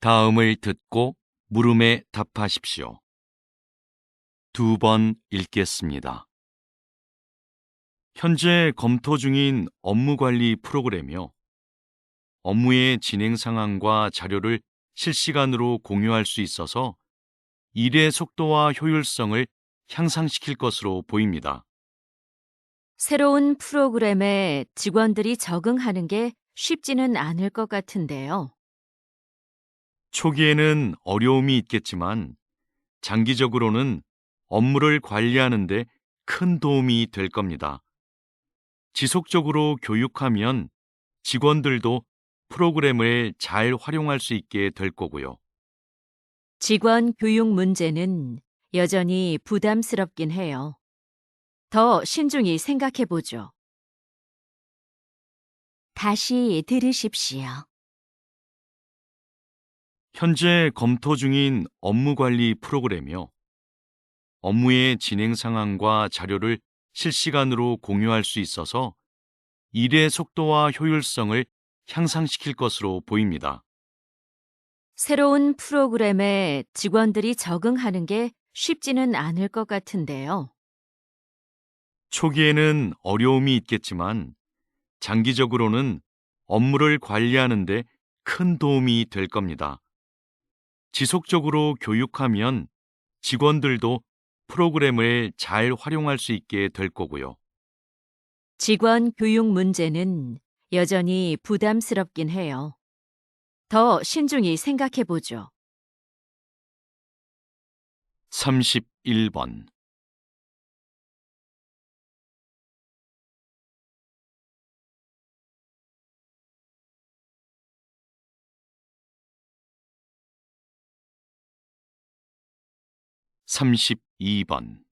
다음을 듣고 물음에 답하십시오. 두 번 읽겠습니다. 현재 검토 중인 업무 관리 프로그램이요. 업무의 진행 상황과 자료를 실시간으로 공유할 수 있어서 일의 속도와 효율성을 향상시킬 것으로 보입니다. 새로운 프로그램에 직원들이 적응하는 게 쉽지는 않을 것 같은데요. 초기에는 어려움이 있겠지만 장기적으로는 업무를 관리하는데 큰 도움이 될 겁니다. 지속적으로 교육하면 직원들도 프로그램을 잘 활용할 수 있게 될 거고요. 직원 교육 문제는 여전히 부담스럽긴 해요. 더 신중히 생각해 보죠. 다시 들으십시오. 현재 검토 중인 업무 관리 프로그램이요. 업무의 진행 상황과 자료를 실시간으로 공유할 수 있어서 일의 속도와 효율성을 향상시킬 것으로 보입니다. 새로운 프로그램에 직원들이 적응하는 게 쉽지는 않을 것 같은데요. 초기에는 어려움이 있겠지만 장기적으로는 업무를 관리하는 데 큰 도움이 될 겁니다. 지속적으로 교육하면 직원들도 프로그램을 잘 활용할 수 있게 될 거고요. 직원 교육 문제는 여전히 부담스럽긴 해요. 더 신중히 생각해 보죠. 31번 32번